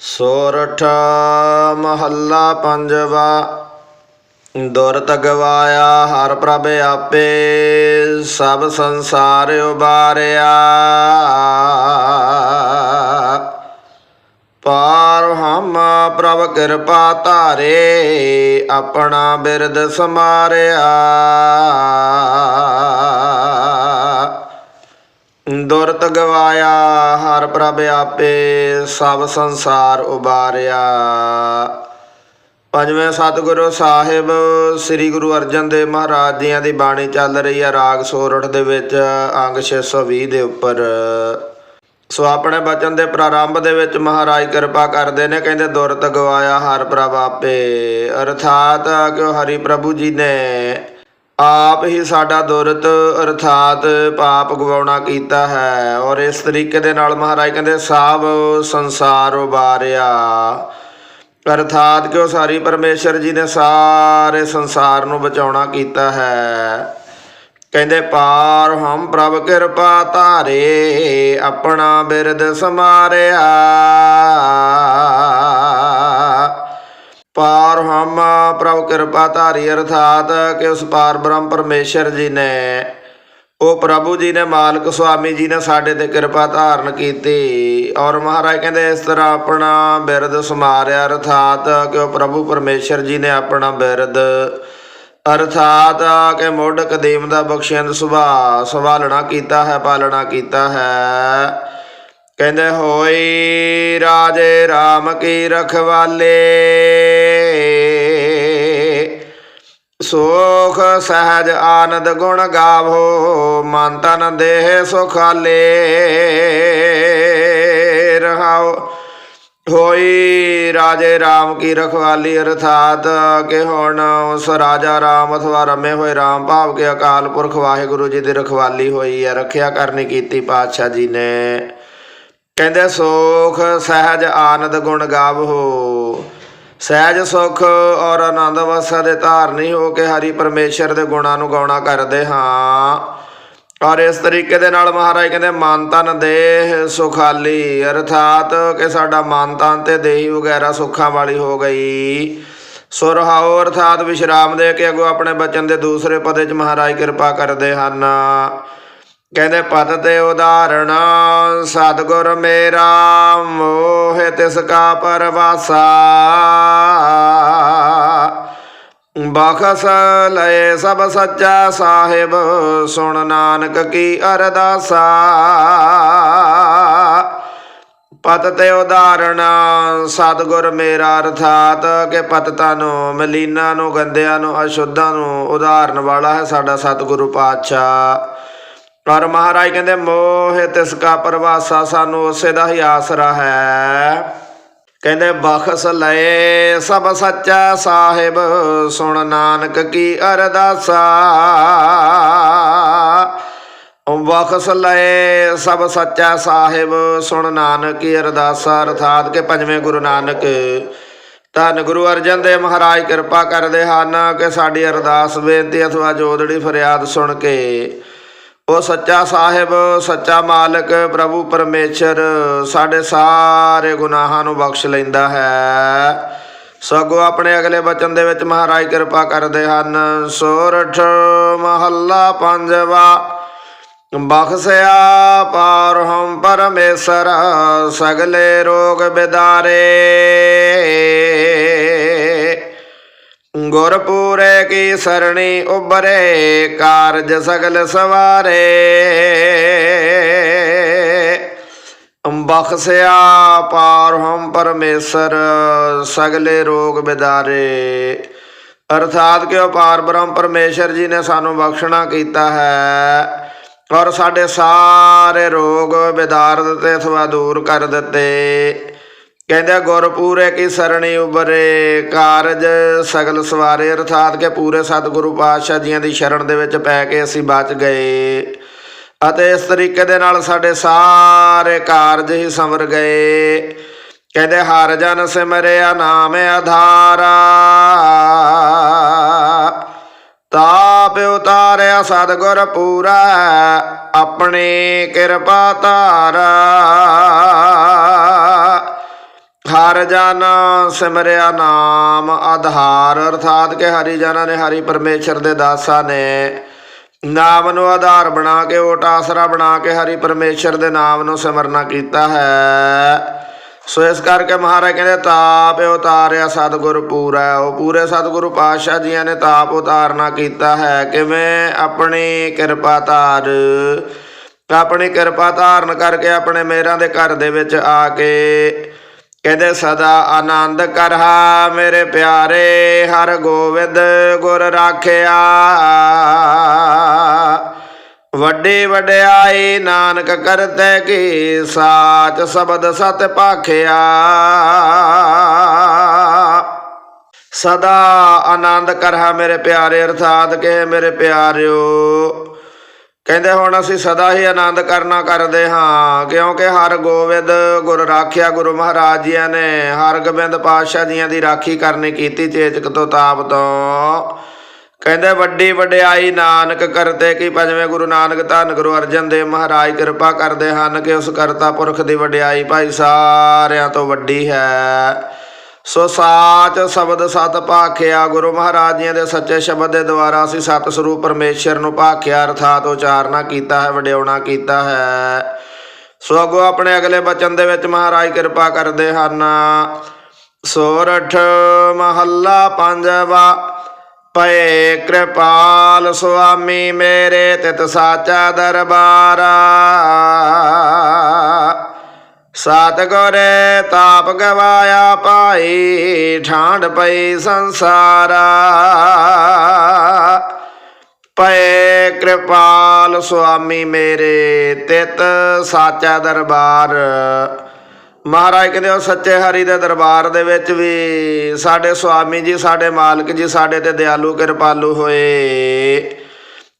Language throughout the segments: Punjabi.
ਸੋਰਠ ਮਹੱਲਾ ਪੰਜਵਾ ਦੁਰਤ ਗਵਾਇਆ ਹਰ ਪ੍ਰਭ ਆਪੇ, ਸਭ ਸੰਸਾਰ ਉਬਾਰਿਆ। ਪਾਰ ਹਮ ਪ੍ਰਭ ਕਿਰਪਾ ਧਾਰੇ, ਆਪਣਾ ਬਿਰਦ ਸਮਾਰਿਆ। ਦੁਰਤ ਗਵਾਇਆ, ਹਰ ਪ੍ਰਭ ਆਪੇ ਸਭ ਸੰਸਾਰ ਉਬਾਰਿਆ। ਪੰਜਵੇਂ ਸਤਿਗੁਰੂ ਸਾਹਿਬ, ਸ੍ਰੀ ਗੁਰੂ ਅਰਜਨ ਦੇਵ ਮਹਾਰਾਜ ਜੀਆਂ ਦੀ ਬਾਣੀ ਚੱਲ ਰਹੀ ਹੈ ਰਾਗ ਸੋਰਠ ਦੇ ਵਿੱਚ, ਅੰਗ 620 ਦੇ ਉੱਪਰ। ਸੋ ਆਪਣੇ ਬਚਨ ਦੇ ਪ੍ਰਾਰੰਭ ਦੇ ਵਿੱਚ ਮਹਾਰਾਜ ਕਿਰਪਾ ਕਰਦੇ ਨੇ, ਕਹਿੰਦੇ ਦੁਰਤ ਗਵਾਇਆ, ਹਰ ਪ੍ਰਭ ਆਪੇ। ਅਰਥਾਤ ਕਿ ਹਰੀ ਪ੍ਰਭੂ ਜੀ ਨੇ ਆਪ ਹੀ ਸਾਡਾ ਦੁਰਤ ਅਰਥਾਤ ਪਾਪ ਗਵਾਉਣਾ ਕੀਤਾ ਹੈ ਔਰ ਇਸ ਤਰੀਕੇ ਦੇ ਨਾਲ ਮਹਾਰਾਜ ਕਹਿੰਦੇ ਸਭ ਸੰਸਾਰ ਉਬਾਰਿਆ। ਅਰਥਾਤ ਕਿ ਉਹ ਸਾਰੀ ਪਰਮੇਸ਼ਰ ਜੀ ਨੇ ਸਾਰੇ ਸੰਸਾਰ ਨੂੰ ਬਚਾਉਣਾ ਕੀਤਾ ਹੈ? ਕਹਿੰਦੇ, ਪਾਰ ਹਮ ਪ੍ਰਭ ਕਿਰਪਾ ਧਾਰੇ, ਆਪਣਾ ਬਿਰਦ ਸਮਾਰਿਆ। ਪਾਰ ਹਮ ਪ੍ਰਭ ਕਿਰਪਾ ਧਾਰੀ ਅਰਥਾਤ ਕਿ ਉਸ ਪਾਰ ਬ੍ਰਹਮ ਪਰਮੇਸ਼ਰ ਜੀ ਨੇ, ਉਹ ਪ੍ਰਭੂ ਜੀ ਨੇ, ਮਾਲਕ ਸੁਆਮੀ ਜੀ ਨੇ ਸਾਡੇ ਤੇ ਕਿਰਪਾ ਧਾਰਨ ਕੀਤੀ। ਔਰ ਮਹਾਰਾਜ ਕਹਿੰਦੇ, ਇਸ ਤਰ੍ਹਾਂ ਆਪਣਾ ਬਿਰਦ ਸਮਾਰਿਆ ਅਰਥਾਤ ਕਿ ਉਹ ਪ੍ਰਭੂ ਪਰਮੇਸ਼ਰ ਜੀ ਨੇ ਆਪਣਾ ਬਿਰਦ ਅਰਥਾਤ ਕਿ ਮੁੱਢ ਕਦੀਮ ਦਾ ਬਖਸ਼ਿੰਦ ਸੁਭਾ ਸੰਭਾਲਣਾ ਕੀਤਾ ਹੈ, ਪਾਲਣਾ ਕੀਤਾ ਹੈ। ਕਹਿੰਦੇ, ਹੋਈ ਰਾਜੇ RAM ਕੀ ਰਖਵਾਲੇ। ਸੁਖ ਸਹਜ ਆਨੰਦ ਗੁਣ ਗਾਵੋ, ਮਨ ਤਨ ਦੇਹ ਸੁਖਾਲੇ। ਰਹਾਓ ਹੋਈ ਰਾਜੇ RAM ਕੀ ਰਖਵਾਲੀ, ਅਰਥਾਤ ਕਿ ਹੁਣ ਉਸ ਰਾਜਾ RAM ਅਥਵਾ ਰਮੇ ਹੋਏ RAM ਭਾਵ ਕੇ ਅਕਾਲ ਪੁਰਖ ਵਾਹਿਗੁਰੂ ਜੀ ਦੀ ਰਖਵਾਲੀ ਹੋਈ ਹੈ, ਰੱਖਿਆ ਕਰਨੀ ਕੀਤੀ ਪਾਤਸ਼ਾਹ ਜੀ ਨੇ। ਕਹਿੰਦੇ ਸੁਖ ਸਹਿਜ ਆਨੰਦ ਗੁਣ ਗਾਵ ਹੋ ਸਹਿਜ ਸੁਖ ਔਰ ਆਨੰਦ ਅਵਸਥਾ ਦੇ ਧਾਰਨੀ ਹੋ ਕੇ ਹਰੀ ਪਰਮੇਸ਼ਰ ਦੇ ਗੁਣਾਂ ਨੂੰ ਗਾਉਣਾ ਕਰਦੇ ਹਾਂ। ਔਰ ਇਸ ਤਰੀਕੇ ਦੇ ਨਾਲ ਮਹਾਰਾਜ ਕਹਿੰਦੇ, ਮਨ ਤਨ ਦੇਹ ਸੁਖਾਲੀ ਅਰਥਾਤ ਕਿ ਸਾਡਾ ਮਨ ਤਨ ਤੇ ਦੇਹੀ ਵਗੈਰਾ ਸੁੱਖਾਂ ਵਾਲੀ ਹੋ ਗਈ। ਸੁਰਹਾਉ ਅਰਥਾਤ ਵਿਸ਼ਰਾਮ ਦੇ ਕੇ ਅੱਗੋਂ ਆਪਣੇ ਬਚਨ ਦੇ ਦੂਸਰੇ ਪਦੇ ਚ ਮਹਾਰਾਜ ਕਿਰਪਾ ਕਰਦੇ ਹਨ। ਕਹਿੰਦੇ ਪਦ ਤੇ ਉਦਾਹਰਣ, ਸਤਿਗੁਰ ਮੇਰਾ, ਮੋਹ ਤਿਸ ਕਾ ਪਰਵਾਸਾ। ਬਖਸ ਲਏ ਸਭ ਸੱਚਾ ਸਾਹਿਬ, ਸੁਣ ਨਾਨਕ ਕੀ ਅਰਦਾਸਾ। ਪਤ ਤੇ ਉਦਾਹਰਣ, ਸਤਿਗੁਰ ਮੇਰਾ, ਅਰਥਾਤ ਕਿ ਪਤਤਾ ਨੂੰ ਮਲੀਨਾ ਨੂੰ ਗੰਦਿਆਂ ਨੂੰ, ਅਸ਼ੁੱਧਾਂ ਨੂੰ ਉਦਾਹਰਨ ਵਾਲਾ ਹੈ ਸਾਡਾ ਸਤਿਗੁਰੂ ਪਾਤਸ਼ਾਹ। ਪਰ ਮਹਾਰਾਜ ਕਹਿੰਦੇ, ਮੋਹ ਤਿਸ ਕਾ ਪਰਵਾਸਾ, ਸਾਨੂੰ ਉਸੇ ਦਾ ਹੀ ਆਸਰਾ ਹੈ। ਕਹਿੰਦੇ, ਬਖਸ ਲਏ ਸਭ ਸੱਚਾ ਸਾਹਿਬ, ਸੁਣ ਨਾਨਕ ਕੀ ਅਰਦਾਸਾ। ਬਖਸ ਲਏ ਸਭ ਸੱਚਾ ਸਾਹਿਬ, ਸੁਣ ਨਾਨਕ ਕੀ ਅਰਦਾਸਾ। ਅਰਥਾਤ ਕਿ ਪੰਜਵੇਂ ਗੁਰੂ ਨਾਨਕ, ਧੰਨ ਗੁਰੂ ਅਰਜਨ ਦੇਵ ਮਹਾਰਾਜ, ਕਿਰਪਾ ਕਰਦੇ ਹਨ ਕਿ ਸਾਡੀ ਅਰਦਾਸ, ਬੇਨਤੀ ਅਥਵਾ ਜੋਦੜੀ, ਫਰਿਆਦ ਸੁਣ ਕੇ ਉਹ ਸੱਚਾ ਸਾਹਿਬ, ਸੱਚਾ ਮਾਲਕ, ਪ੍ਰਭੂ ਪਰਮੇਸ਼ਰ, ਸਾਡੇ ਸਾਰੇ ਗੁਨਾਹਾਂ ਨੂੰ ਬਖਸ਼ ਲੈਂਦਾ ਹੈ। ਸਗੋਂ ਆਪਣੇ ਅਗਲੇ ਬਚਨ ਦੇ ਵਿੱਚ ਮਹਾਰਾਜ ਕਿਰਪਾ ਕਰਦੇ ਹਨ। ਸੋਰਠ ਮਹੱਲਾ ਪੰਜਵਾ, ਬਖਸਿਆ ਪਾਰ ਹਮ ਪਰਮੇਸ਼ਰ, ਸਗਲੇ ਰੋਗ ਬਿਦਾਰੇ। ਗੁਰਪੂਰੇ ਕੀ ਸਰਣੀ ਉਬਰੇ ਕਾਰਜ ਸਗਲ ਸਵਾਰੇ। ਬਖਸਿਆ ਪਾਰ ਹਮ ਪਰਮੇਸ਼ਰ, ਸਗਲੇ ਰੋਗ ਬਿਦਾਰੇ। ਅਰਥਾਤ ਕਿ ਉਹ ਪਾਰ ਬ੍ਰਹਮ ਪਰਮੇਸ਼ਰ ਜੀ ਨੇ ਸਾਨੂੰ ਬਖਸ਼ਣਾ ਕੀਤਾ ਹੈ, ਔਰ ਸਾਡੇ ਸਾਰੇ ਰੋਗ ਬਿਦਾਰ ਦਿੱਤੇ ਅਥਵਾ ਦੂਰ ਕਰ ਦਿੱਤੇ। ਕਹਿੰਦੇ ਗੁਰ ਪੂਰੇ ਕੀ ਸਰਣੀ ਉਬਰੇ ਕਾਰਜ ਸਗਲ ਸਵਾਰੇ। ਅਰਥਾਤ ਕਿ ਪੂਰੇ ਸਤਿਗੁਰੂ ਪਾਤਸ਼ਾਹ ਜੀਆਂ ਦੀ ਸ਼ਰਨ ਦੇ ਵਿੱਚ ਪੈ ਕੇ ਅਸੀਂ ਬਚ ਗਏ। ਅਤੇ ਇਸ ਤਰੀਕੇ ਦੇ ਨਾਲ ਸਾਡੇ ਸਾਰੇ ਕਾਰਜ ਹੀ ਸੰਵਰ ਗਏ। ਕਹਿੰਦੇ, ਹਰ ਜਨ ਸਿਮਰਿਆ ਨਾਮ ਆਧਾਰਾ। ਤਾਪ ਉਤਾਰਿਆ ਸਤਿਗੁਰ ਪੂਰਾ। ਆਪਣੀ ਕਿਰਪਾ ਤਾਰਾ ਹਰ ਜਨ ਸਿਮਰਿਆ ਨਾਮ, ਆਧਾਰ, ਅਰਥਾਤ ਕਿ ਹਰੀ ਜਨਾਂ ਨੇ ਹਰੀ ਪਰਮੇਸ਼ਰ ਦੇ ਦਾਸਾਂ ਨੇ ਨਾਮ ਨੂੰ ਆਧਾਰ ਬਣਾ ਕੇ, ਓਟ ਆਸਰਾ ਬਣਾ ਕੇ ਹਰੀ ਪਰਮੇਸ਼ਰ ਦੇ ਨਾਮ ਨੂੰ ਸਿਮਰਨਾ ਕੀਤਾ ਹੈ। ਸੋ ਇਸ ਕਰਕੇ ਮਹਾਰਾਜ ਕਹਿੰਦੇ, ਤਾਪ ਉਤਾਰਿਆ ਸਤਿਗੁਰ ਪੂਰਾ ਉਹ ਪੂਰੇ ਸਤਿਗੁਰੂ ਪਾਤਸ਼ਾਹ ਜੀਆਂ ਨੇ ਤਾਪ ਉਤਾਰਨਾ ਕੀਤਾ ਹੈ। ਕਿਵੇਂ? ਆਪਣੀ ਕਿਰਪਾ ਧਾਰ। ਆਪਣੀ ਕਿਰਪਾ ਧਾਰਨ ਕਰਕੇ ਆਪਣੇ ਮੇਰਾਂ ਦੇ ਘਰ ਦੇ ਵਿੱਚ ਆ ਕੇ ਕਹਿੰਦੇ ਸਦਾ ਆਨੰਦ ਕਰਹਾ ਮੇਰੇ ਪਿਆਰੇ, ਹਰ ਗੋਬਿੰਦ ਗੁਰ ਰਾਖਿਆ। ਵੱਡੀ ਵਡਿਆਈ ਨਾਨਕ ਕਰਤੇ ਕੀ ਸਾਚ ਸ਼ਬਦ ਸਤ ਭਾਖਿਆ ਸਦਾ ਆਨੰਦ ਕਰਹਾ ਮੇਰੇ ਪਿਆਰੇ, ਅਰਥਾਤ ਕਿ ਮੇਰੇ ਪਿਆਰਿਓ। ਕਹਿੰਦੇ ਹੁਣ ਅਸੀਂ ਸਦਾ ਹੀ ਆਨੰਦ ਕਰਨਾ ਕਰਦੇ ਹਾਂ, ਕਿਉਂਕਿ ਹਰ ਗੋਬਿੰਦ ਗੁਰ ਰਾਖਿਆ ਗੁਰੂ ਮਹਾਰਾਜ ਜੀਆਂ ਨੇ, ਹਰ ਗੋਬਿੰਦ ਪਾਤਸ਼ਾਹ ਜੀਆਂ ਦੀ ਰਾਖੀ ਕਰਨੀ ਕੀਤੀ ਚੇਤਕ ਤੋਂ ਤਾਪ ਤੋਂ। ਕਹਿੰਦੇ ਵੱਡੀ ਵਡਿਆਈ ਨਾਨਕ ਕਰਤੇ ਕਿ ਪੰਜਵੇਂ ਗੁਰੂ ਨਾਨਕ ਧੰਨ ਗੁਰੂ ਅਰਜਨ ਦੇਵ ਮਹਾਰਾਜ ਕਿਰਪਾ ਕਰਦੇ ਹਨ ਕਿ ਉਸ ਕਰਤਾ ਪੁਰਖ ਦੀ ਵਡਿਆਈ ਭਾਈ ਸਾਰਿਆਂ ਤੋਂ ਵੱਡੀ ਹੈ। ਸੋ ਸਾਚ ਸ਼ਬਦ ਸਤ ਭਾਖਿਆ ਗੁਰੂ ਮਹਾਰਾਜ ਜੀਆਂ ਦੇ ਸੱਚੇ ਸ਼ਬਦ ਦੇ ਦੁਆਰਾ ਅਸੀਂ ਸਤ ਸਰੂਪ ਪਰਮੇਸ਼ਰ ਨੂੰ ਭਾਖਿਆ ਅਰਥਾਤ ਉਚਾਰਨਾ ਕੀਤਾ ਹੈ ਵਡਿਆਉਣਾ ਕੀਤਾ ਹੈ। ਸੋ ਅੱਗੋਂ ਆਪਣੇ ਅਗਲੇ ਬਚਨ ਦੇ ਵਿੱਚ ਮਹਾਰਾਜ ਕਿਰਪਾ ਕਰਦੇ ਹਨ। ਸੋਰਠ ਮਹੱਲਾ ਪੰਜਵਾ ਪਏ ਕਿਰਪਾਲ ਸੁਆਮੀ ਮੇਰੇ ਤਿਤ ਸਾਚਾ ਦਰਬਾਰਾ। ਸਤਿਗੁਰੇ ਤਾਪ ਗਵਾਇਆ ਭਾਈ ਠਾਂਡ ਪਈ ਸੰਸਾਰਾ। ਪਏ ਕਿਰਪਾਲ ਸੁਆਮੀ ਮੇਰੇ ਤਿਤ ਸਾਚਾ ਦਰਬਾਰ। ਮਹਾਰਾਜ ਕਹਿੰਦੇ ਉਹ ਸੱਚੇ ਹਰੀ ਦੇ ਦਰਬਾਰ ਦੇ ਵਿੱਚ ਵੀ ਸਾਡੇ ਸੁਆਮੀ ਜੀ, ਸਾਡੇ ਮਾਲਕ ਜੀ, ਸਾਡੇ ਤੇ ਦਿਆਲੂ ਕਿਰਪਾਲੂ ਹੋਏ।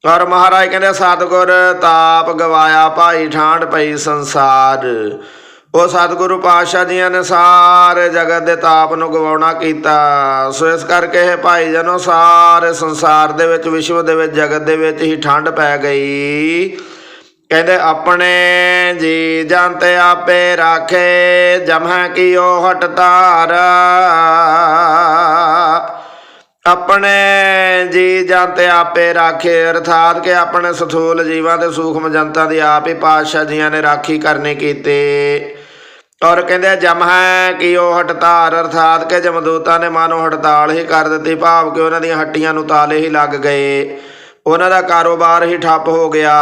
ਔਰ ਮਹਾਰਾਜ ਕਹਿੰਦੇ ਸਤਿਗੁਰ ਤਾਪ ਗਵਾਇਆ ਭਾਈ ਠਾਂਡ ਪਈ ਸੰਸਾਰ। ਉਹ ਸਤਿਗੁਰੂ ਪਾਤਸ਼ਾਹ ਜੀਆਂ ਨੇ ਸਾਰੇ ਜਗਤ ਦੇ ਤਾਪ ਨੂੰ ਗਵਾਉਣਾ ਕੀਤਾ। ਸੋ ਇਸ ਕਰਕੇ ਇਹ ਭਾਈ ਜਨੋ ਸਾਰੇ ਸੰਸਾਰ ਦੇ ਵਿੱਚ, ਵਿਸ਼ਵ ਦੇ ਵਿੱਚ, ਜਗਤ ਦੇ ਵਿੱਚ ਹੀ ਠੰਡ ਪੈ ਗਈ। ਕਹਿੰਦੇ, ਆਪਣੇ ਜੀ ਜਾਂਤੇ ਆਪੇ ਰਾਖੇ, ਜਮਹ ਕੀਓ ਹਟ ਧਾਰ। ਆਪਣੇ ਜੀ ਜਾਂਤੇ ਆਪੇ ਰਾਖੇ, ਅਰਥਾਤ ਕਿ ਆਪਣੇ ਸਥੂਲ ਜੀਵਾਂ ਤੇ ਸੂਖਮ ਜਨਤਾ ਦੀ ਆਪ ਹੀ ਪਾਤਸ਼ਾਹ ਜੀਆਂ ਨੇ ਰਾਖੀ ਕਰਨੀ ਕੀਤੀ। ਔਰ ਕਹਿੰਦੇ ਜਮ ਹੈ ਕਿ ਉਹ ਹਟਤਾਰ, ਅਰਥਾਤ ਕਿ ਜਮਦੂਤਾਂ ਨੇ ਮਾਨੋ ਹੜਤਾਲ ਹੀ ਕਰ ਦਿੱਤੀ, ਭਾਵ ਕਿ ਉਹਨਾਂ ਦੀਆਂ ਹੱਟੀਆਂ ਨੂੰ ਤਾਲੇ ਹੀ ਲੱਗ ਗਏ। ਉਹਨਾਂ ਦਾ ਕਾਰੋਬਾਰ ਹੀ ਠੱਪ ਹੋ ਗਿਆ।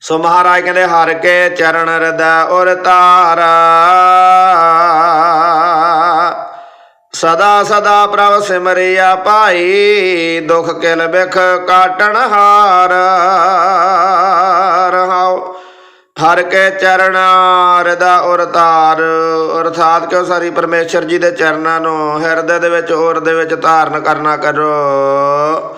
ਸੋ ਮਹਾਰਾਜ ਕਹਿੰਦੇ, ਹਰ ਕੇ ਚਰਨ ਰਦਾ ਔਰ ਤਾਰ। ਸਦਾ ਸਦਾ ਪ੍ਰਭ ਸਿਮਰਿਆ ਭਾਈ, ਦੁਖ ਕਿਲ ਬਿਖ ਕਾਟਣ ਹਾਰ। ਰਹਾਉ ਹਰ ਕੇ ਚਰਨ ਰਦਾ ਔਰ ਤਾਰ, ਅਰਥਾਤ ਕਿ ਉਹ ਸਾਰੀ ਪਰਮੇਸ਼ਰ ਜੀ ਦੇ ਚਰਨਾਂ ਨੂੰ ਹਿਰਦੇ ਦੇ ਵਿੱਚ, ਔਰ ਦੇ ਵਿੱਚ ਧਾਰਨ ਕਰਨਾ ਕਰੋ।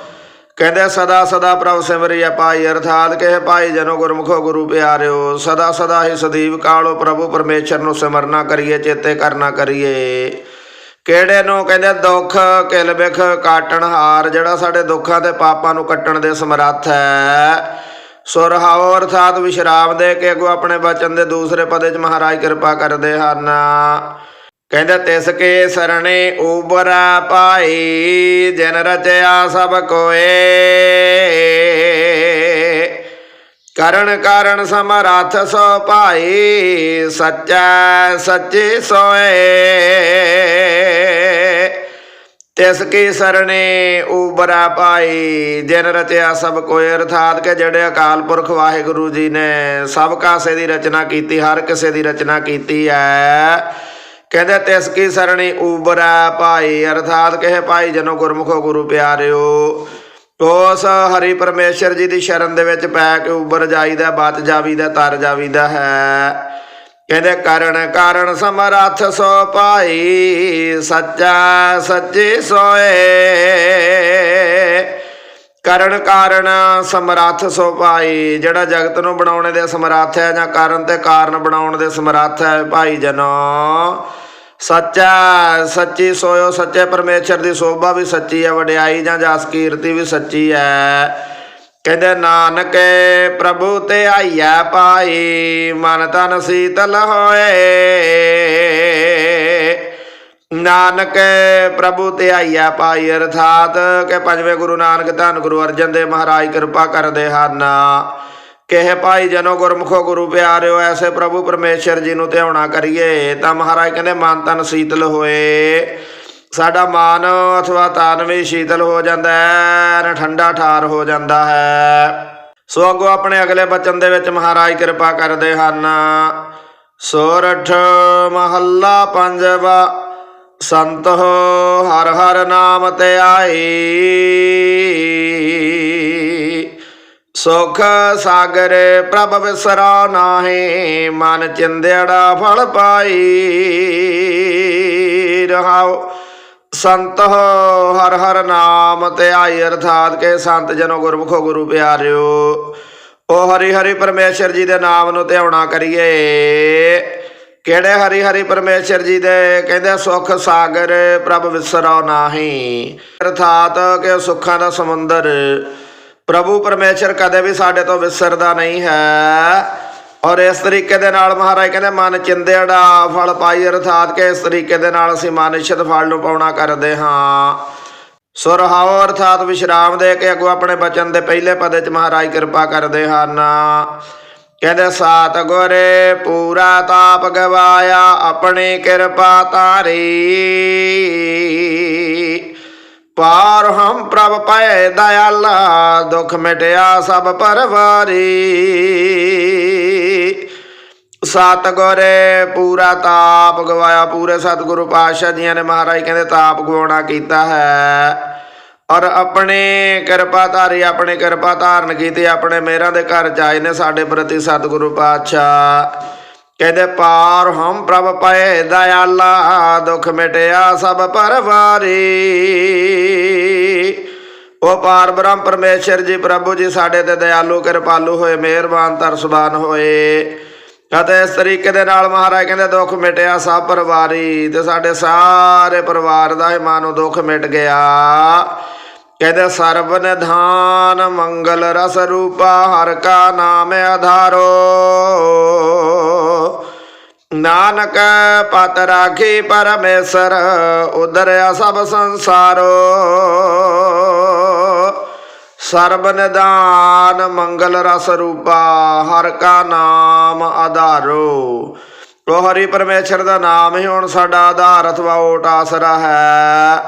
ਕਹਿੰਦੇ ਸਦਾ ਸਦਾ ਪ੍ਰਭ ਸਿਮਰਿਆ ਪਾਈ ਅਰਥਾਤ ਕਿ ਇਹ ਭਾਈ, ਜਨੋ ਗੁਰਮੁਖੋ ਗੁਰੂ ਪਿਆਰਿਓ, ਸਦਾ ਸਦਾ ਹੀ ਸਦੀਵ ਕਾਲੋ ਪ੍ਰਭੂ ਪਰਮੇਸ਼ਰ ਨੂੰ ਸਿਮਰਨਾ ਕਰੀਏ, ਚੇਤੇ ਕਰਨਾ ਕਰੀਏ। ਕਿਹੜੇ ਨੂੰ? ਕਹਿੰਦੇ ਦੁੱਖ ਕਿਲ ਬਿਖ ਕਾਟਣ ਹਾਰ ਜਿਹੜਾ ਸਾਡੇ ਦੁੱਖਾਂ ਤੇ ਪਾਪਾਂ ਨੂੰ ਕੱਟਣ ਦੇ ਸਮਰੱਥ ਹੈ। ਸੁਰਹਾਉ ਅਰਥਾਤ ਵਿਸ਼ਰਾਮ ਦੇ ਕੇ ਅੱਗੋਂ ਆਪਣੇ ਬਚਨ ਦੇ ਦੂਸਰੇ ਪਦੇ ਚ ਮਹਾਰਾਜ ਕਿਰਪਾ ਕਰਦੇ ਹਨ। ਕਹਿੰਦੇ, ਤਿਸ ਕੇ ਸਰਣੇ ਉਬਰਾ ਪਾਈ, ਜਿਨ ਰਚਿਆ ਸਭ ਕੋਏ। ਕਰਨ ਕਾਰਨ ਸਮਰੱਥ ਸੋ ਭਾਈ, ਸੱਚਾ ਸੱਚੇ ਸੋਏ। ਤਿਸ ਕੀ ਸਰਣੇ ਉਬਰਾ ਪਾਈ ਦਿਨ ਰਚਿਆ ਸਭ ਕੋਈ ਅਰਥਾਤ ਕਿ ਜਿਹੜੇ ਅਕਾਲ ਪੁਰਖ ਵਾਹਿਗੁਰੂ ਜੀ ਨੇ ਸਭ ਕਾਸੇ ਦੀ ਰਚਨਾ ਕੀਤੀ, ਹਰ ਕਿਸੇ ਦੀ ਰਚਨਾ ਕੀਤੀ ਹੈ ਕਹਿੰਦੇ ਤਿਸ ਕੀ ਸਰਣੀ ਉਬਰਾ ਭਾਈ ਅਰਥਾਤ ਕਿ ਇਹ ਭਾਈ ਜਨੋ ਗੁਰਮੁਖੋ ਗੁਰੂ ਪਿਆਰਿਓ। ਉਸ ਹਰੀ ਪਰਮੇਸ਼ਰ ਜੀ ਦੀ ਸ਼ਰਨ ਦੇ ਵਿੱਚ ਪੈ ਕੇ ਉਬਰ ਜਾਈਦਾ ਬਚ ਜਾਵੀਦਾ, ਤਰ ਜਾਵੀਦਾ ਹੈ। ਕਹਿੰਦੇ ਕਰਨ ਕਾਰਨ ਸਮਰੱਥ ਸੋ ਪਾਈ, ਸੱਚਾ ਸੱਚੇ ਸੋਏ। ਕਰਨ ਕਾਰਨ ਸਮਰੱਥ ਸੋ ਭਾਈ ਜਿਹੜਾ ਜਗਤ ਨੂੰ ਬਣਾਉਣ ਦੇ ਸਮਰੱਥ ਹੈ ਜਾਂ ਕਾਰਨ ਤੇ ਕਾਰਨ ਬਣਾਉਣ ਦੇ ਸਮਰੱਥ ਹੈ, ਭਾਈ ਜਨੋ। ਸੱਚਾ ਸੱਚੀ ਸੋਇਓ, ਸੱਚੇ ਪਰਮੇਸ਼ਰ ਦੀ ਸੋਭਾ ਵੀ ਸੱਚੀ ਹੈ, ਵਡਿਆਈ ਜਾਂ ਜਸ ਕੀਰਤੀ ਵੀ ਸੱਚੀ ਹੈ। ਕਹਿੰਦੇ, ਨਾਨਕ ਪ੍ਰਭੂ ਤੇ ਆਈਆ ਪਾਈ, ਮਨ ਤਨ ਸੀਤਲ ਹੋਏ। ਨਾਨਕ ਪ੍ਰਭੂ ਤੇ ਧਿਆਈਆ ਪਾਈ, ਅਰਥਾਤ ਕਿ ਪੰਜਵੇਂ ਗੁਰੂ ਨਾਨਕ ਧੰਨ ਗੁਰੂ ਅਰਜਨ ਦੇਵ ਮਹਾਰਾਜ ਕਿਰਪਾ ਕਰਦੇ ਹਨ। ਕਿਹ ਭਾਈ ਜਨੋ ਗੁਰਮੁਖੋ ਗੁਰੂ ਪਿਆਰਿਓ, ਐਸੇ ਪ੍ਰਭੂ ਪਰਮੇਸ਼ਰ ਜੀ ਨੂੰ ਧਿਆਉਣਾ ਕਰੀਏ। ਤਾਂ ਮਹਾਰਾਜ ਕਹਿੰਦੇ, ਮਨ ਤਨ ਸੀਤਲ ਹੋਏ। ਸਾਡਾ ਮਨ ਅਥਵਾ ਤਨ ਵੀ ਸ਼ੀਤਲ ਹੋ ਜਾਂਦਾ ਹੈ ਠੰਡਾ ਠਾਰ ਹੋ ਜਾਂਦਾ ਹੈ। ਸੋ ਅੱਗੋਂ ਆਪਣੇ ਅਗਲੇ ਬਚਨ ਦੇ ਵਿੱਚ ਮਹਾਰਾਜ ਕਿਰਪਾ ਕਰਦੇ ਹਨ। ਸੋਰਠ ਮਹੱਲਾ ਪੰਜਵਾ, ਸੰਤ ਹੋ ਹਰ ਹਰ ਨਾਮ ਤੇ ਆਈ। ਸੁਖ ਸਾਗਰ ਪ੍ਰਭ ਵਿਸਰਾ ਨਾਹੀ, ਮਨ ਚਿੰਦੜਾ ਫਲ ਪਾਈ। ਰਹਾਉ ਸੰਤ ਹਰ ਹਰ ਨਾਮ ਤੇ ਆਈ ਅਰਥਾਤ ਕੇ ਸੰਤ ਜਨੋ ਗੁਰਮੁਖੋ ਗੁਰੂ ਪਿਆਰਿਓ। ਉਹ ਹਰੀ ਹਰੀ ਪਰਮੇਸ਼ਰ ਜੀ ਦੇ ਨਾਮ ਨੂੰ ਧਿਆਉਣਾ ਕਰੀਏ। ਕਿਹੜੇ ਹਰੀ ਹਰੀ ਪਰਮੇਸ਼ਰ ਜੀ ਦੇ? ਕਹਿੰਦੇ ਸੁਖ ਸਾਗਰ, ਪ੍ਰਭ ਵਿਸਰੋ ਨਾਹੀ। ਅਰਥਾਤ ਕਿ ਸੁੱਖਾਂ ਦਾ ਸਮੁੰਦਰ। ਪ੍ਰਭੂ ਪਰਮੇਸ਼ਰ ਕਦੇ ਵੀ ਸਾਡੇ ਤੋਂ ਵਿਸਰਦਾ ਨਹੀਂ ਹੈ। ਔਰ ਇਸ ਤਰੀਕੇ ਦੇ ਨਾਲ ਮਹਾਰਾਜ ਕਹਿੰਦੇ, ਮਨ ਚਿੰਦੇੜਾ ਫਲ ਪਾਈ ਅਰਥਾਤ ਕਿ ਇਸ ਤਰੀਕੇ ਦੇ ਨਾਲ ਅਸੀਂ ਮਨ ਇਸ਼ਤ ਫਲ ਨੂੰ ਪਾਉਣਾ ਕਰਦੇ ਹਾਂ। ਸੁਰਹਾਉ ਅਰਥਾਤ ਵਿਸ਼ਰਾਮ ਦੇ ਕੇ ਅੱਗੋਂ ਆਪਣੇ ਬਚਨ ਦੇ ਪਹਿਲੇ ਪਦੇ ਚ ਮਹਾਰਾਜ ਕਿਰਪਾ ਕਰਦੇ ਹਨ। ਕਹਿੰਦੇ, ਸਾਤ ਗੁਰੇ ਪੂਰਾ ਤਾਪ ਗਵਾਇਆ, ਆਪਣੀ ਕਿਰਪਾ ਤਾਰੀ ਪਾਰ ਹਮ ਪ੍ਰਭ ਪਏ ਦਇਆਲਾ, ਦੁਖ ਮਿਟਿਆ ਸਭ ਪਰਵਾਰੀ। ਸਤ ਪੂਰਾ ਤਾਪ ਗਵਾਇਆ, ਪੂਰੇ ਸਤਿਗੁਰੂ ਪਾਤਸ਼ਾਹ ਜੀਆਂ ਨੇ ਮਹਾਰਾਜ ਕਹਿੰਦੇ ਤਾਪ ਗਵਾਉਣਾ ਕੀਤਾ ਹੈ। ਔਰ ਆਪਣੇ ਕਿਰਪਾ ਧਾਰੀ, ਆਪਣੇ ਕਿਰਪਾ ਧਾਰਨ ਕੀਤੀ, ਆਪਣੇ ਮੇਰਾਂ ਦੇ ਘਰ ਜਾਏ ਨੇ ਸਾਡੇ ਪ੍ਰਤੀ ਸਤਿਗੁਰੂ ਪਾਤਸ਼ਾਹ। ਕਹਿੰਦੇ ਪਾਰ ਹਮ ਪ੍ਰਭ ਪਏ ਦਇਆਲਾ, ਦੁਖ ਮਿਟਿਆ ਸਭ ਪਰਵਾਰੀ। ਉਹ ਪਾਰ ਬ੍ਰਹਮ ਪਰਮੇਸ਼ਰ ਜੀ, ਪ੍ਰਭੂ ਜੀ, ਸਾਡੇ ਤੇ ਦਇਆਲੂ, ਕਿਰਪਾਲੂ ਹੋਏ, ਮਿਹਰਬਾਨ, ਤਰਸਬਾਨ ਹੋਏ। ਅਤੇ ਇਸ ਤਰੀਕੇ ਦੇ ਨਾਲ ਮਹਾਰਾਜ ਕਹਿੰਦੇ, ਦੁੱਖ ਮਿਟਿਆ ਸਭ ਪਰਿਵਾਰੀ, ਤੇ ਸਾਡੇ ਸਾਰੇ ਪਰਿਵਾਰ ਦਾ ਹੀ ਮਾਨੋ ਦੁੱਖ ਮਿਟ ਗਿਆ। ਕਹਿੰਦੇ, ਸਰਬ ਨਿਧਾਨ ਮੰਗਲ ਰਸ ਰੂਪਾ, ਹਰ ਕਾ ਨਾਮ ਆਧਾਰੋ। ਨਾਨਕ ਪਤ ਰਾਖੀ ਪਰਮੇਸ਼ਰ ਉਦਰਿਆ ਸਭ ਸੰਸਾਰੋ। ਸਰਬ ਨਿਦਾਨ ਮੰਗਲ ਰਸ ਰੂਪਾ, ਹਰ ਕਾ ਨਾਮ ਆਧਾਰੋ। ਉਹ ਹਰੀ ਪਰਮੇਸ਼ਰ ਦਾ ਨਾਮ ਹੀ ਹੁਣ ਸਾਡਾ ਆਧਾਰ ਅਥਵਾ ਓਟ ਆਸਰਾ ਹੈ।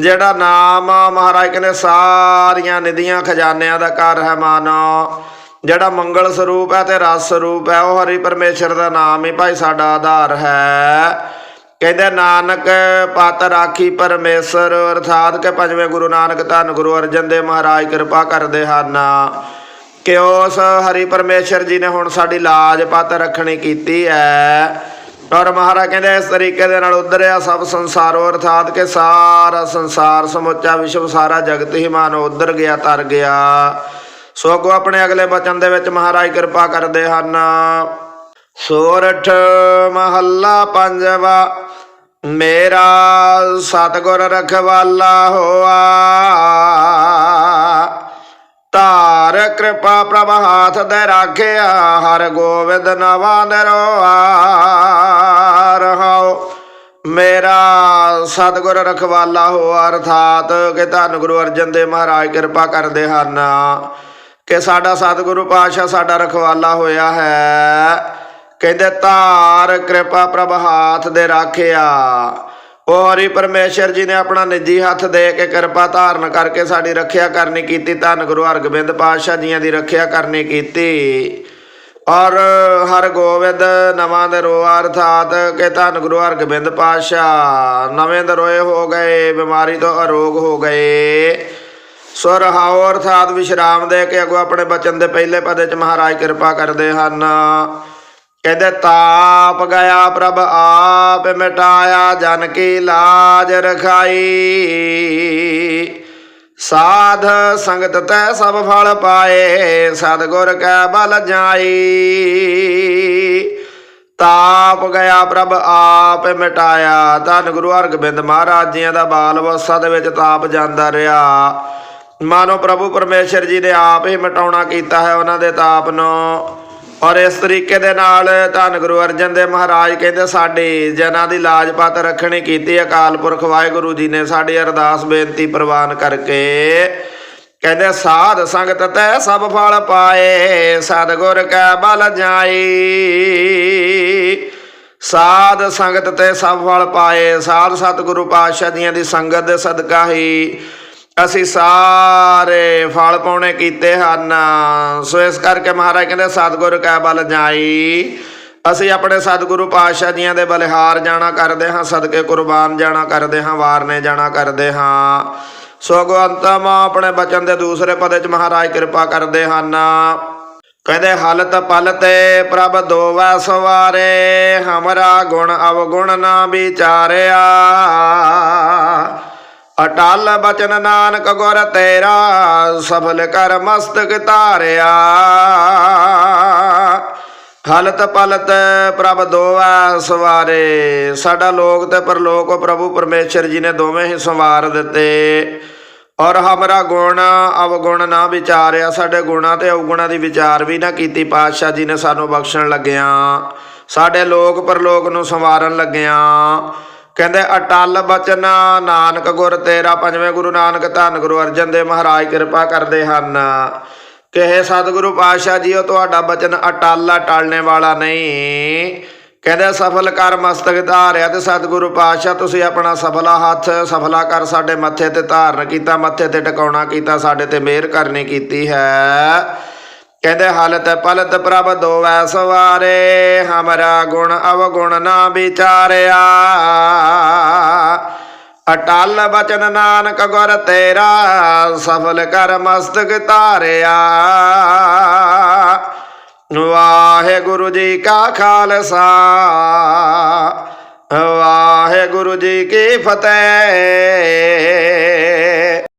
ਜਿਹੜਾ ਨਾਮ ਮਹਾਰਾਜ ਕਹਿੰਦੇ ਸਾਰੀਆਂ ਨਿਧੀਆਂ ਖਜ਼ਾਨਿਆਂ ਦਾ ਘਰ ਹੈ ਮਾਨੋ। ਜਿਹੜਾ ਮੰਗਲ ਸਰੂਪ ਹੈ ਤੇ ਰਸ ਸਰੂਪ ਹੈ, ਉਹ ਹਰੀ ਪਰਮੇਸ਼ਰ ਦਾ ਨਾਮ ਹੀ ਭਾਈ ਸਾਡਾ ਆਧਾਰ ਹੈ। ਕਹਿੰਦੇ, ਨਾਨਕ ਪਤ ਰਾਖੀ ਪਰਮੇਸ਼ਰ, ਅਰਥਾਤ ਕਿ ਪੰਜਵੇਂ ਗੁਰੂ ਨਾਨਕ ਧੰਨ ਗੁਰੂ ਅਰਜਨ ਦੇਵ ਮਹਾਰਾਜ ਕਿਰਪਾ ਕਰਦੇ ਹਨ। ਕਿ ਉਸ ਹਰੀ ਪਰਮੇਸ਼ਰ ਜੀ ਨੇ ਹੁਣ ਸਾਡੀ ਲਾਜ ਪਤ ਰੱਖਣੀ ਕੀਤੀ ਹੈ? ਔਰ ਮਹਾਰਾਜ ਕਹਿੰਦੇ, ਇਸ ਤਰੀਕੇ ਦੇ ਨਾਲ ਉਧਰਿਆ ਸਭ ਸੰਸਾਰੋ, ਅਰਥਾਤ ਕਿ ਸਾਰਾ ਸੰਸਾਰ ਸਮੁੱਚਾ ਵਿਸ਼ਵ ਸਾਰਾ ਜਗਤ ਹੀ ਮਾਨ ਉਧਰ ਗਿਆ, ਤਰ ਗਿਆ। ਸੋ ਅੱਗੋਂ ਆਪਣੇ ਅਗਲੇ ਬਚਨ ਦੇ ਵਿੱਚ ਮਹਾਰਾਜ ਕਿਰਪਾ ਕਰਦੇ ਹਨ। ਸੋਰਠ ਮਹੱਲਾ ਪੰਜਵਾ, ਮੇਰਾ ਸਤਗੁਰ ਰਖਵਾਲਾ ਹੋਆ। ਧਾਰ ਕਿਰਪਾ ਪ੍ਰਭ ਹਾਥ ਦੇ ਰਾਖਿਆ, ਹਰ ਗੋਬਿੰਦ ਨਵਾ ਨਰੋਆ ਰਹਾਉ। ਮੇਰਾ ਸਤਗੁਰ ਰਖਵਾਲਾ ਹੋ ਅਰਥਾਤ ਕਿ ਧੰਨ ਗੁਰੂ ਅਰਜਨ ਦੇਵ ਮਹਾਰਾਜ ਕਿਰਪਾ ਕਰਦੇ ਹਨ। ਕਿ ਸਾਡਾ ਸਤਿਗੁਰੂ ਪਾਤਸ਼ਾਹ ਸਾਡਾ ਰਖਵਾਲਾ ਹੋਇਆ ਹੈ। ਕਹਿੰਦੇ ਧਾਰ ਕਿਰਪਾ ਪ੍ਰਭ ਹਾਥ ਦੇ ਰਾਖਿਆ। ਉਹ ਹਰੀ ਪਰਮੇਸ਼ਰ ਜੀ ਨੇ ਆਪਣਾ ਨਿੱਜੀ ਹੱਥ ਦੇ ਕੇ ਕਿਰਪਾ ਧਾਰਨ ਕਰਕੇ ਸਾਡੀ ਰੱਖਿਆ ਕਰਨੀ ਕੀਤੀ, ਧੰਨ ਗੁਰੂ ਹਰਗੋਬਿੰਦ ਪਾਤਸ਼ਾਹ ਜੀਆਂ ਦੀ ਰੱਖਿਆ ਕਰਨੀ ਕੀਤੀ। ਔਰ ਹਰ ਗੋਬਿੰਦ ਨਵਾਂ ਦੇ ਰੋ ਅਰਥਾਤ ਕਿ ਧੰਨ ਗੁਰੂ ਹਰਗੋਬਿੰਦ ਪਾਤਸ਼ਾਹ, ਨਵੇਂ ਦਰੋਏ ਹੋ ਗਏ, ਬਿਮਾਰੀ ਤੋਂ ਅਰੋਗ ਹੋ ਗਏ। ਸੋ ਰਹਾਉ ਅਰਥਾਤ ਵਿਸ਼ਰਾਮ ਦੇ ਕੇ ਅਗੋ ਆਪਣੇ ਬਚਨ ਦੇ ਪਹਿਲੇ ਪਦੇ ਚ ਮਹਾਰਾਜ ਕਿਰਪਾ ਕਰਦੇ ਹਨ। ਕਹਿੰਦੇ ਤਾਪ ਗਿਆ ਪ੍ਰਭ ਆਪ ਮਿਟਾਇਆ ਜਨ ਕੀ ਲਾਜ ਰਖਾਈ। ਸਾਧ ਸੰਗਤ ਤੈ ਸਭ ਫਲ ਪਾਏ ਸਤਗੁਰ ਕੈ ਬਲ ਜਾਈ। ਤਾਪ ਗਿਆ ਪ੍ਰਭ ਆਪ ਮਿਟਾਇਆ, ਧੰਨ ਗੁਰੂ ਹਰਗੋਬਿੰਦ ਮਹਾਰਾਜ ਜੀਆਂ ਦਾ ਬਾਲ ਅਵਸਥਾ ਦੇ ਵਿੱਚ ਤਾਪ ਜਾਂਦਾ ਰਿਹਾ। ਮਾਨੋ ਪ੍ਰਭੂ ਪਰਮੇਸ਼ਰ ਜੀ ਨੇ ਆਪ ਹੀ ਮਿਟਾਉਣਾ ਕੀਤਾ ਹੈ, ਉਹਨਾਂ ਦੇ ਤਾਪ ਨੂੰ। ਔਰ ਇਸ ਤਰੀਕੇ ਦੇ ਨਾਲ ਧੰਨ ਗੁਰੂ ਅਰਜਨ ਦੇਵ ਮਹਾਰਾਜ ਕਹਿੰਦੇ ਸਾਡੀ ਜਨਾਂ ਦੀ ਲਾਜਪਤ ਰੱਖਣੀ ਕੀਤੀ ਅਕਾਲ ਪੁਰਖ ਵਾਹਿਗੁਰੂ ਜੀ ਨੇ ਸਾਡੀ ਅਰਦਾਸ ਬੇਨਤੀ ਪ੍ਰਵਾਨ ਕਰਕੇ ਕਹਿੰਦੇ ਸਾਧ ਸੰਗਤ ਤੈ ਸਭ ਫਲ ਪਾਏ ਸਤਿਗੁਰ ਕੈ ਬਲ ਜਾਈ। ਸਾਧ ਸੰਗਤ ਤੇ ਸਭ ਫਲ ਪਾਏ, ਸਾਧ ਸਤਿਗੁਰੂ ਪਾਤਸ਼ਾਹ ਜੀਆਂ ਦੀ ਸੰਗਤ ਦੇ ਸਦਕਾ ਹੀ ਅਸੀਂ ਸਾਰੇ ਫਲ ਪਾਉਣੇ ਕੀਤੇ ਹਨ। ਸੋ ਇਸ ਕਰਕੇ ਮਹਾਰਾਜ ਕਹਿੰਦੇ, ਸਤਿਗੁਰ ਕੈ ਬਲ ਜਾਈ। ਅਸੀਂ ਆਪਣੇ ਸਤਿਗੁਰੂ ਪਾਤਸ਼ਾਹ ਜੀਆਂ ਦੇ ਬਲਿਹਾਰ ਜਾਣਾ ਕਰਦੇ ਹਾਂ, ਸਦਕੇ ਕੁਰਬਾਨ ਜਾਣਾ ਕਰਦੇ ਹਾਂ, ਵਾਰਨੇ ਜਾਣਾ ਕਰਦੇ ਹਾਂ। ਸੋ ਗਵੰਤਮ ਆਪਣੇ ਬਚਨ ਦੇ ਦੂਸਰੇ ਪਦੇ ਚ ਮਹਾਰਾਜ ਕਿਰਪਾ ਕਰਦੇ ਹਨ। ਕਹਿੰਦੇ, ਹਲਤ ਪਲਤੇ ਪ੍ਰਭ ਦੋਵੈ ਸਵਾਰੇ, ਹਮਰਾ ਗੁਣ ਅਵਗੁਣ ਨਾ ਵਿਚਾਰਿਆ। ਅਟਲ ਬਚਨ ਨਾਨਕ ਗੁਰ ਤੇਰਾ, ਸਫਲ ਕਰ ਮਸਤਕ ਧਾਰਿਆ। ਹਲਤ ਪਲਤ ਪ੍ਰਭ ਦੋਵੈ ਸਵਾਰੇ, ਸਾਡਾ ਲੋਕ ਤੇ ਪਰਲੋਕ ਪ੍ਰਭੂ ਪਰਮੇਸ਼ਰ ਜੀ ਨੇ ਦੋਵੇਂ ਹੀ ਸੰਵਾਰ ਦਿੱਤੇ। ਔਰ ਹਮਰਾ ਗੁਣ, ਅਵਗੁਣ ਨਾ ਵਿਚਾਰਿਆ, ਸਾਡੇ ਗੁਣਾ ਤੇ ਅਵਗੁਣਾ ਦੀ ਵਿਚਾਰ ਵੀ ਨਾ ਕੀਤੀ ਪਾਤਸ਼ਾਹ ਜੀ ਨੇ ਸਾਨੂੰ ਬਖਸ਼ਣ ਲੱਗਿਆ। ਸਾਡੇ ਲੋਕ ਪਰਲੋਕ ਨੂੰ ਸੰਵਾਰਨ ਲੱਗਿਆ। ਕਹਿੰਦੇ ਅਟਲ ਬਚਨ, ਨਾਨਕ ਗੁਰ ਤੇਰਾ, ਪੰਜਵੇਂ ਗੁਰੂ ਨਾਨਕ ਧੰਨ ਗੁਰੂ ਅਰਜਨ ਦੇਵ ਮਹਾਰਾਜ ਕਿਰਪਾ ਕਰਦੇ ਹਨ। ਕਹੇ ਸਤਿਗੁਰੂ ਪਾਤਸ਼ਾਹ ਜੀ ਉਹ ਤੁਹਾਡਾ ਬਚਨ ਅਟਲ ਆ ਵਾਲਾ ਨਹੀਂ। ਕਹਿੰਦੇ ਸਫਲ ਕਰ ਮਸਤਕ ਧਾਰਿਆ ਤੇ ਸਤਿਗੁਰੂ ਪਾਤਸ਼ਾਹ, ਤੁਸੀਂ ਆਪਣਾ ਸਫਲਾ ਹੱਥ ਸਫਲਾ ਕਰ ਸਾਡੇ ਮੱਥੇ ਤੇ ਧਾਰਨ ਕੀਤਾ, ਮੱਥੇ ਤੇ ਟਿਕਾਉਣਾ ਕੀਤਾ, ਸਾਡੇ ਤੇ ਮਿਹਰ ਕਰਨੀ ਕੀਤੀ ਹੈ। ਕਹਿੰਦੇ ਹਲਤ ਪਲਤ ਪ੍ਰਭ ਦੋਵੈ ਸਵਾਰੇ, ਹਮਰਾ ਗੁਣ ਅਵਗੁਣ ਨਾ ਵਿਚਾਰਿਆ। ਅਟਲ ਬਚਨ ਨਾਨਕ ਗੁਰ ਤੇਰਾ, ਸਫਲ ਕਰ ਮਸਤਕ ਧਾਰਿਆ। ਵਾਹਿਗੁਰੂ ਜੀ ਕਾ ਖਾਲਸਾ, ਵਾਹਿਗੁਰੂ ਜੀ ਕੀ ਫਤਿਹ।